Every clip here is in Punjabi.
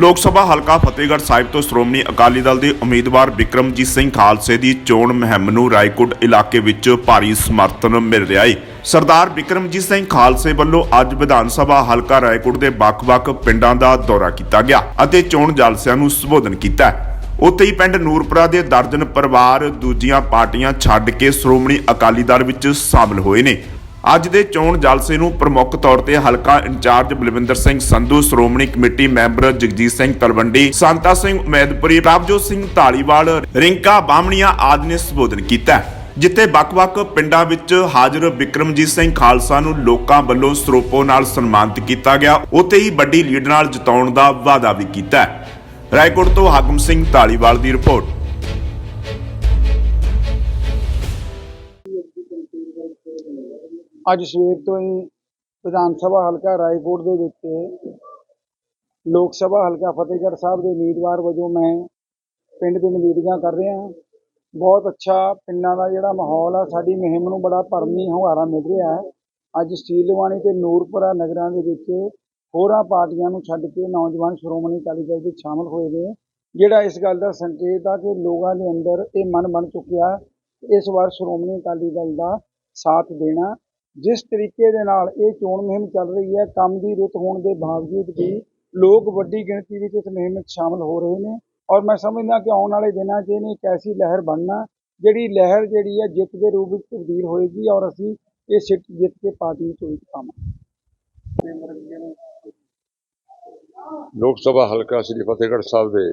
ਲੋਕ ਸਭਾ ਹਲਕਾ ਫਤਿਹਗੜ੍ਹ ਸਾਹਿਬ ਤੋਂ ਸ਼੍ਰੋਮਣੀ ਅਕਾਲੀ ਦਲ ਦੇ ਉਮੀਦਵਾਰ ਵਿਕਰਮਜੀਤ ਸਿੰਘ ਖਾਲਸੇ ਦੀ ਚੋਣ ਮੁਹਿੰਮ ਨੂੰ ਰਾਏਕੋਟ ਇਲਾਕੇ ਵਿੱਚ ਭਾਰੀ ਸਮਰਥਨ ਮਿਲ ਰਿਹਾ ਹੈ ਸਰਦਾਰ ਵਿਕਰਮਜੀਤ ਸਿੰਘ ਖਾਲਸੇ ਵੱਲੋਂ ਅੱਜ ਵਿਧਾਨ ਸਭਾ ਹਲਕਾ ਰਾਏਕੋਟ ਦੇ ਵੱਖ-ਵੱਖ ਪਿੰਡਾਂ ਦਾ ਦੌਰਾ ਕੀਤਾ ਗਿਆ ਅਤੇ ਚੋਣ ਜਲਸਿਆਂ ਨੂੰ ਸੰਬੋਧਨ ਕੀਤਾ। ਉੱਥੇ ਹੀ ਪਿੰਡ ਨੂਰਪੁਰਾ ਦੇ ਦਰਜਨ ਪਰਿਵਾਰ ਦੂਜੀਆਂ ਪਾਰਟੀਆਂ ਛੱਡ ਕੇ ਸ਼੍ਰੋਮਣੀ ਅਕਾਲੀ ਦਲ ਵਿੱਚ ਸ਼ਾਮਲ ਹੋਏ ਨੇ। ਅੱਜ ਦੇ ਚੋਣ ਜਲਸੇ ਨੂੰ ਪ੍ਰਮੁੱਖ ਤੌਰ ਤੇ ਹਲਕਾ incharge Balwinder Singh Sandhu, Shiromani committee member Jagjit Singh Talwandi, Santa Singh Umaidpuri, Prabhjot Singh Dhaliwal Rinka Bamnian ਆਦਿ ਨੇ ਸੰਬੋਧਨ ਕੀਤਾ। ਜਿੱਥੇ ਵੱਖ-ਵੱਖ ਪਿੰਡਾਂ ਵਿੱਚ ਹਾਜ਼ਰ ਵਿਕਰਮਜੀਤ ਸਿੰਘ ਖਾਲਸਾ ਨੂੰ ਲੋਕਾਂ ਵੱਲੋਂ ਸਰੋਪੋ ਨਾਲ ਸਨਮਾਨਿਤ ਕੀਤਾ ਗਿਆ। ਉੱਥੇ ਹੀ ਵੱਡੀ ਲੀਡ ਨਾਲ ਜਿਤਾਉਣ ਦਾ ਵਾਅਦਾ ਵੀ ਕੀਤਾ। ਰਾਏਕੋਟ ਤੋਂ ਹਾਕਮ ਸਿੰਘ ਢਾਲੀਵਾਲ ਦੀ ਰਿਪੋਰਟ। ਅੱਜ ਸਵੇਰ ਤੋਂ ਹੀ ਵਿਧਾਨ ਸਭਾ ਹਲਕਾ ਰਾਏਕੋਟ ਦੇ ਵਿੱਚ ਲੋਕ ਸਭਾ ਹਲਕਾ ਫਤਿਹਗੜ੍ਹ ਸਾਹਿਬ ਦੇ ਉਮੀਦਵਾਰ ਵਜੋਂ ਮੈਂ ਪਿੰਡ ਪਿੰਡ ਮੀਟਿੰਗਾਂ ਕਰ ਰਿਹਾ ਬਹੁਤ ਅੱਛਾ ਪਿੰਡਾਂ ਦਾ ਜਿਹੜਾ ਮਾਹੌਲ ਆ, ਸਾਡੀ ਮੁਹਿੰਮ ਨੂੰ ਬੜਾ ਭਰਮੀ ਹੁੰਗਾਰਾ ਮਿਲ ਰਿਹਾ ਹੈ। ਅੱਜ ਸਟੀਲਵਾਣੀ ਤੇ ਨੂਰਪੁਰਾ ਨਗਰਾਂ ਦੇ ਵਿੱਚ ਹੋਰਾਂ ਪਾਰਟੀਆਂ ਨੂੰ ਛੱਡ ਕੇ ਨੌਜਵਾਨ ਸ਼੍ਰੋਮਣੀ ਅਕਾਲੀ ਦਲ ਵਿੱਚ ਸ਼ਾਮਲ ਹੋਏ ਨੇ। ਜਿਹੜਾ ਇਸ ਗੱਲ ਦਾ ਸੰਕੇਤ ਆ ਕਿ ਲੋਕਾਂ ਦੇ ਅੰਦਰ ਇਹ ਮਨ ਬਣ ਚੁੱਕਿਆ, ਇਸ ਵਾਰ ਸ਼੍ਰੋਮਣੀ ਅਕਾਲੀ ਦਲ ਦਾ ਸਾਥ ਦੇਣਾ ਜਿਸ ਤਰੀਕੇ ਦੇ ਨਾਲ ਇਹ ਚੋਣ ਮੁਹਿੰਮ ਚੱਲ ਰਹੀ ਹੈ, ਕੰਮ ਦੀ ਰੁੱਤ ਹੋਣ ਦੇ ਬਾਵਜੂਦ ਵੀ ਲੋਕ ਵੱਡੀ ਗਿਣਤੀ ਵਿੱਚ ਇਸ ਮੁਹਿੰਮ ਵਿੱਚ ਸ਼ਾਮਲ ਹੋ ਰਹੇ ਨੇ। ਔਰ ਮੈਂ ਸਮਝਦਾ ਕਿ ਆਉਣ ਵਾਲੇ ਦਿਨਾਂ 'ਚ ਇਹਨੇ ਇੱਕ ਐਸੀ ਲਹਿਰ ਬਣਨਾ, ਜਿਹੜੀ ਲਹਿਰ ਜਿਹੜੀ ਹੈ ਜਿੱਤ ਦੇ ਰੂਪ ਵਿੱਚ ਤਬਦੀਲ ਹੋਏਗੀ ਔਰ ਅਸੀਂ ਇਹ ਸਿੱਟ ਜਿੱਤ ਕੇ ਪਾਰਟੀ ਨੂੰ ਚੋਣ ਪਾਵਾਂਗੇ। ਲੋਕ ਸਭਾ ਹਲਕਾ ਸ੍ਰੀ ਫਤਿਹਗੜ੍ਹ ਸਾਹਿਬ ਦੇ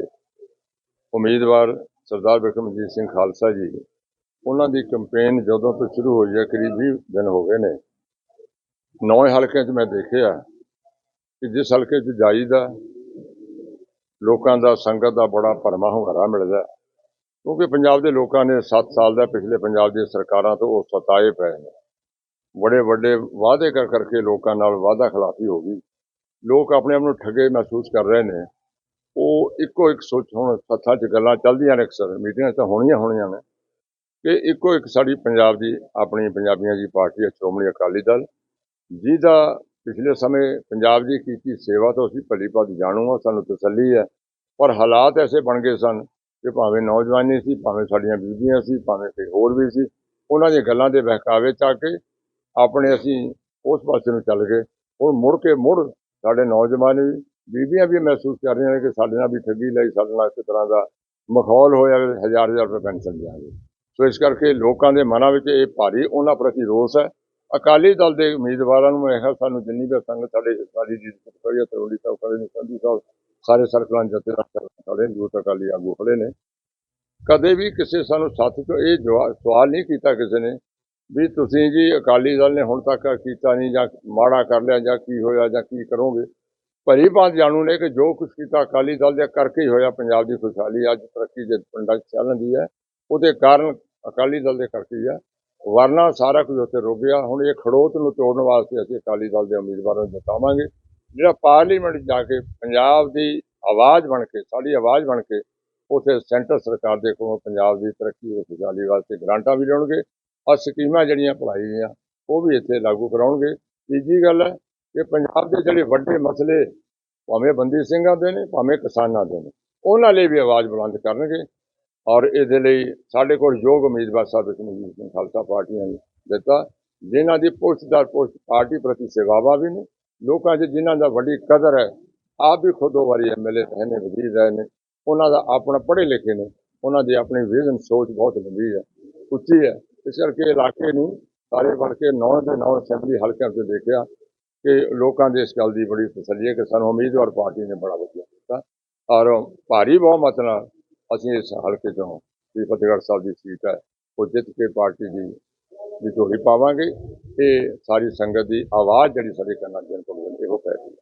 ਉਮੀਦਵਾਰ ਸਰਦਾਰ ਬਿਕਰਮਜੀਤ ਸਿੰਘ ਖਾਲਸਾ ਜੀ ਉਹਨਾਂ ਦੀ ਕੰਪੇਨ ਜਦੋਂ ਤੋਂ ਸ਼ੁਰੂ ਹੋਈ ਹੈ, ਕਰੀਬ 20 ਦਿਨ ਹੋ ਗਏ ਨੇ। ਨੌਂ ਹਲਕਿਆਂ 'ਚ ਮੈਂ ਦੇਖਿਆ ਕਿ ਜਿਸ ਹਲਕੇ 'ਚ ਜਾਈਦਾ, ਲੋਕਾਂ ਦਾ ਸੰਗਤ ਦਾ ਬੜਾ ਭਰਮਾ ਹੁੰਗਾਰਾ ਮਿਲਦਾ ਕਿਉਂਕਿ ਪੰਜਾਬ ਦੇ ਲੋਕਾਂ ਨੇ 7 ਸਾਲ ਦਾ ਪਿਛਲੇ ਪੰਜਾਬ ਦੀਆਂ ਸਰਕਾਰਾਂ ਤੋਂ ਉਹ ਸਤਾਏ ਪਏ ਨੇ। ਬੜੇ ਵੱਡੇ ਵਾਅਦੇ ਕਰ ਕਰਕੇ ਲੋਕਾਂ ਨਾਲ ਵਾਅਦਾ ਖਿਲਾਫੀ ਹੋ ਗਈ। ਲੋਕ ਆਪਣੇ ਆਪ ਨੂੰ ਠੱਗੇ ਮਹਿਸੂਸ ਕਰ ਰਹੇ ਨੇ। ਉਹ ਇੱਕੋ ਇੱਕ ਸੋਚ ਹੁਣ ਸੱਥਾਂ 'ਚ ਗੱਲਾਂ ਚੱਲਦੀਆਂ ਨੇ ਅਕਸਰ। ਮੀਟਿੰਗਾਂ 'ਚ ਤਾਂ ਹੋਣੀਆਂ ਹੋਣੀਆਂ ਨੇ। ਕਿ ਇੱਕੋ ਇੱਕ ਸਾਡੀ ਪੰਜਾਬ ਦੀ, ਆਪਣੀ ਪੰਜਾਬੀਆਂ ਦੀ ਪਾਰਟੀ ਹੈ, ਸ਼੍ਰੋਮਣੀ ਅਕਾਲੀ ਦਲ, ਜਿਹਦਾ ਪਿਛਲੇ ਸਮੇਂ ਪੰਜਾਬ ਦੀ ਕੀਤੀ ਸੇਵਾ ਤੋਂ ਅਸੀਂ ਭਲੀ ਭਾਤ ਜਾਣੂ ਹਾਂ, ਸਾਨੂੰ ਤਸੱਲੀ ਹੈ। ਪਰ ਹਾਲਾਤ ਐਸੇ ਬਣ ਗਏ ਸਨ ਕਿ ਭਾਵੇਂ ਨੌਜਵਾਨੀ ਸੀ, ਭਾਵੇਂ ਸਾਡੀਆਂ ਬੀਬੀਆਂ ਸੀ, ਭਾਵੇਂ ਕੋਈ ਹੋਰ ਵੀ ਸੀ, ਉਹਨਾਂ ਦੀਆਂ ਗੱਲਾਂ ਦੇ ਬਹਿਕਾਵੇ 'ਚ ਆ ਕੇ ਆਪਣੇ ਅਸੀਂ ਉਸ ਪਾਸੇ ਨੂੰ ਚੱਲ ਗਏ। ਹੁਣ ਮੁੜ ਕੇ ਮੁੜ ਸਾਡੇ ਨੌਜਵਾਨ ਵੀ ਬੀਬੀਆਂ ਵੀ ਮਹਿਸੂਸ ਕਰ ਰਹੀਆਂ ਨੇ ਕਿ ਸਾਡੇ ਨਾਲ ਵੀ ਠੱਗੀ ਲਈ, ਸਾਡੇ ਨਾਲ ਇੱਕ ਤਰ੍ਹਾਂ ਦਾ ਮਾਹੌਲ ਹੋਇਆ, ਹਜ਼ਾਰ ਹਜ਼ਾਰ ਰੁਪਏ ਪੈਨਸ਼ਨ ਦਿਆਂਗੇ ਸੋ ਇਸ ਕਰਕੇ ਲੋਕਾਂ ਦੇ ਮਨਾਂ ਵਿੱਚ ਇਹ ਭਾਰੀ ਉਹਨਾਂ ਪ੍ਰਤੀ ਰੋਸ ਹੈ। ਅਕਾਲੀ ਦਲ ਦੇ ਉਮੀਦਵਾਰਾਂ ਨੂੰ ਇਹ ਸਾਨੂੰ ਜਿੰਨੀ ਵੀ ਸੰਗਤ ਸਾਡੇ ਸਾਡੀ ਜੀ ਕਰੀਏ ਤਰੋੜੀ ਸਾਹਿਬ ਖੜੇ ਨੇ, ਸੰਧੂ ਸਾਹਿਬ ਸਾਰੇ ਸਰਕਲਾਂ ਜਥੇ ਖੜੇ ਨੇ ਯੂਥ ਅਕਾਲੀ ਆਗੂ ਖੜੇ ਨੇ। ਕਦੇ ਵੀ ਕਿਸੇ ਸਾਨੂੰ ਸਾਥ ਤੋਂ ਇਹ ਜਵਾ- ਸਵਾਲ ਨਹੀਂ ਕੀਤਾ ਕਿਸੇ ਨੇ ਵੀ ਤੁਸੀਂ ਜੀ ਅਕਾਲੀ ਦਲ ਨੇ ਹੁਣ ਤੱਕ ਕੀਤਾ ਨਹੀਂ ਜਾਂ ਮਾੜਾ ਕਰ ਲਿਆ ਜਾਂ ਕੀ ਹੋਇਆ ਜਾਂ ਕੀ ਕਰੋਗੇ? ਭਰੀ ਬਾਤ ਜਾਣੂ ਨੇ ਕਿ ਜੋ ਕੁਝ ਕੀਤਾ ਅਕਾਲੀ ਦਲ ਦੇ ਕਰਕੇ ਹੀ ਹੋਇਆ, ਪੰਜਾਬ ਦੀ ਖੁਸ਼ਹਾਲੀ ਅੱਜ ਤਰੱਕੀ ਦੇ ਪਿੰਡਾਂ 'ਚ ਚੱਲਦੀ ਹੈ। ਉਹਦੇ ਕਾਰਨ ਅਕਾਲੀ ਦਲ ਦੇ ਕਰਕੇ ਆ। ਵਰਨਾ ਸਾਰਾ ਕੁਝ ਉੱਥੇ ਰੁਕ ਗਿਆ। ਹੁਣ ਇਹ ਖੜੋਤ ਨੂੰ ਤੋੜਨ ਵਾਸਤੇ ਅਸੀਂ ਅਕਾਲੀ ਦਲ ਦੇ ਉਮੀਦਵਾਰਾਂ ਨੂੰ ਜਿਤਾਵਾਂਗੇ। ਜਿਹੜਾ ਪਾਰਲੀਮੈਂਟ ਜਾ ਕੇ ਪੰਜਾਬ ਦੀ ਆਵਾਜ਼ ਬਣ ਕੇ, ਸਾਡੀ ਆਵਾਜ਼ ਬਣ ਕੇ, ਉਥੇ ਸੈਂਟਰ ਸਰਕਾਰ ਦੇ ਕੋਲੋਂ ਪੰਜਾਬ ਦੀ ਤਰੱਕੀ ਤੇ ਖੁਸ਼ਹਾਲੀ ਵਾਸਤੇ ਗ੍ਰਾਂਟਾਂ ਵੀ ਲੈਣਗੇ। ਔਰ ਸਕੀਮਾਂ ਜਿਹੜੀਆਂ ਭਲਾਈ ਦੀਆਂ ਉਹ ਵੀ ਇੱਥੇ ਲਾਗੂ ਕਰਾਉਣਗੇ। ਤੀਜੀ ਗੱਲ ਹੈ ਕਿ ਪੰਜਾਬ ਦੇ ਜਿਹੜੇ ਵੱਡੇ ਮਸਲੇ, ਭਾਵੇਂ ਬੰਦੀ ਸਿੰਘਾਂ ਦੇ ਨੇ, ਭਾਵੇਂ ਕਿਸਾਨਾਂ ਦੇ ਨੇ, ਉਹਨਾਂ ਲਈ ਵੀ ਆਵਾਜ਼ ਬੁਲੰਦ ਕਰਨਗੇ। ਔਰ ਇਹਦੇ ਲਈ ਸਾਡੇ ਕੋਲ ਯੋਗ ਉਮੀਦਵਾਰ ਸਾਹਿਬ ਕਮਿਸ਼ਨ ਸਿੰਘ ਖਾਲਸਾ ਪਾਰਟੀਆਂ ਨੇ ਦਿੱਤਾ, ਜਿਨ੍ਹਾਂ ਦੀ ਪੁਸ਼ਤਦਾਰ ਪੁਸ਼ਤ ਪਾਰਟੀ ਪ੍ਰਤੀ ਸੇਵਾਵਾਂ ਵੀ ਨੇ, ਲੋਕਾਂ 'ਚ ਜਿਨ੍ਹਾਂ ਦਾ ਵੱਡੀ ਕਦਰ ਹੈ, ਆਪ ਵੀ ਖੁਦ ਦੋ ਵਾਰੀ ਐਮਐਲਏ ਰਹੇ ਨੇ, ਵਜ਼ੀਰ ਰਹੇ ਨੇ, ਉਹਨਾਂ ਦਾ ਆਪਣਾ ਪੜ੍ਹੇ ਲਿਖੇ ਨੇ, ਉਹਨਾਂ ਦੀ ਆਪਣੀ ਵਿਜ਼ਨ ਸੋਚ ਬਹੁਤ ਲੰਬੀ ਹੈ, ਉੱਚੀ ਹੈ, ਇਸ ਕਰਕੇ ਇਲਾਕੇ ਨੂੰ ਸਾਰੇ ਵੜ ਕੇ ਨੌਂ ਦੇ ਨੌਂ ਅਸੈਂਬਲੀ ਹਲਕਿਆਂ 'ਚ ਦੇਖਿਆ ਕਿ ਲੋਕਾਂ ਦੇ ਇਸ ਗੱਲ ਦੀ ਬੜੀ ਤਸੱਲੀ ਹੈ ਕਿ ਸਾਨੂੰ ਉਮੀਦਵਾਰ ਪਾਰਟੀ ਨੇ ਬੜਾ ਵਧੀਆ ਕੀਤਾ ਔਰ ਭਾਰੀ ਬਹੁਮਤ ਨਾਲ ਅਸੀਂ ਇਸ ਹਲਕੇ ਤੋਂ ਸ੍ਰੀ ਫਤਿਹਗੜ੍ਹ ਸਾਹਿਬ ਦੀ ਸੀਟ ਹੈ, ਉਹ ਜਿੱਤ ਕੇ ਪਾਰਟੀ ਦੀ ਦੀ ਝੋਲੀ ਪਾਵਾਂਗੇ ਤੇ ਸਾਰੀ ਸੰਗਤ ਦੀ ਆਵਾਜ਼ ਜਿਹੜੀ ਸਾਡੇ ਕੰਨਾਂ 'ਚ ਪਹੁੰਚੇ ਇਹੋ ਫੈਸਲਾ